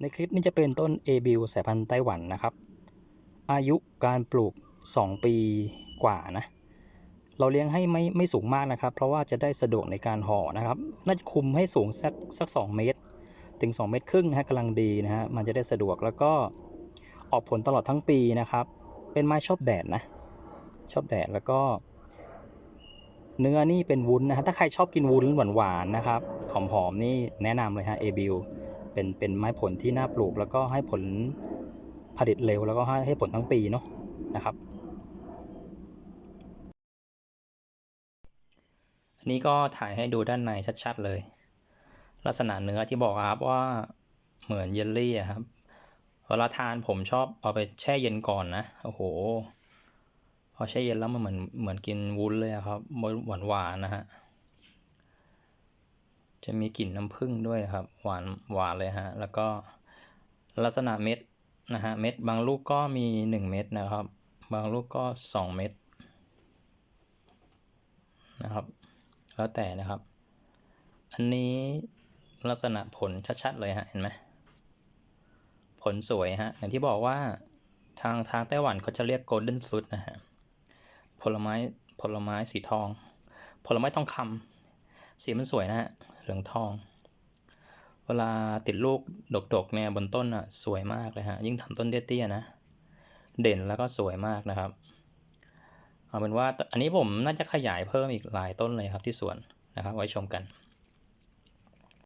ในคลิปนี้จะเป็นต้น a b i l สายพันธุ์ไต้หวันนะครับ อายุการปลูก 2 ปีกว่านะ เราเลี้ยงให้ไม่ไม่สูงมากนะครับ เพราะว่าจะได้สะดวกในการห่อนะครับ น่าจะคุมให้สูงสักสัก 2 เมตร ถึง 2 เมตรครึ่งนะฮะกำลังดีนะฮะ มันจะได้สะดวกแล้วก็ออกผลตลอดทั้งปีนะครับ เป็นไม้ชอบแดดนะ ชอบแดดแล้วก็ เนื้อนี่เป็นวุ้นนะฮะ ถ้าใครชอบกินวุ้นหวานๆนะครับ หอมๆนี่แนะนำเลยฮะ a b i l เป็นเป็นไม้ผลที่น่าปลูก แล้วก็ให้ผลผลิตเร็วแล้วก็ให้ให้ผลทั้งปีเนาะนะครับ อันนี้ก็ถ่ายให้ดูด้านในชัดๆเลย ลักษณะเนื้อที่บอกครับว่าเหมือนเยลลี่อะครับเวลาทานผมชอบเอาไปแช่เย็นก่อนนะโอ้โหพอแช่เย็นแล้วมันเหมือนเหมือนกินวุ้นเลยอะครับหวานหวานๆนะฮะ จะมีกลิ่นน้ำผึ้งด้วยครับ หวานหวานเลยฮะ แล้วก็ลักษณะเม็ดนะฮะ เม็ดบางลูกก็มี 1 เม็ดนะครับ บางลูกก็ 2 เม็ดนะครับ แล้วแต่นะครับ อันนี้ลักษณะผลชัดๆเลยฮะ เห็นไหม ผลสวยฮะ อย่างที่บอกว่าทางทางไต้หวันเขาจะเรียก golden fruit นะฮะ ผลไม้ผลไม้สีทอง ผลไม้ทองคำ สีมันสวยนะฮะเหลืองทอง เวลาติดลูกดกๆเนี่ยบนต้นอะสวยมากเลยฮะยิ่งทำต้นเตี้ยๆนะ เด่นแล้วก็สวยมากนะครับเอาเป็นว่าอันนี้ผมน่าจะขยายเพิ่มอีกหลายต้นเลยครับที่สวนนะครับ ไว้ชมกัน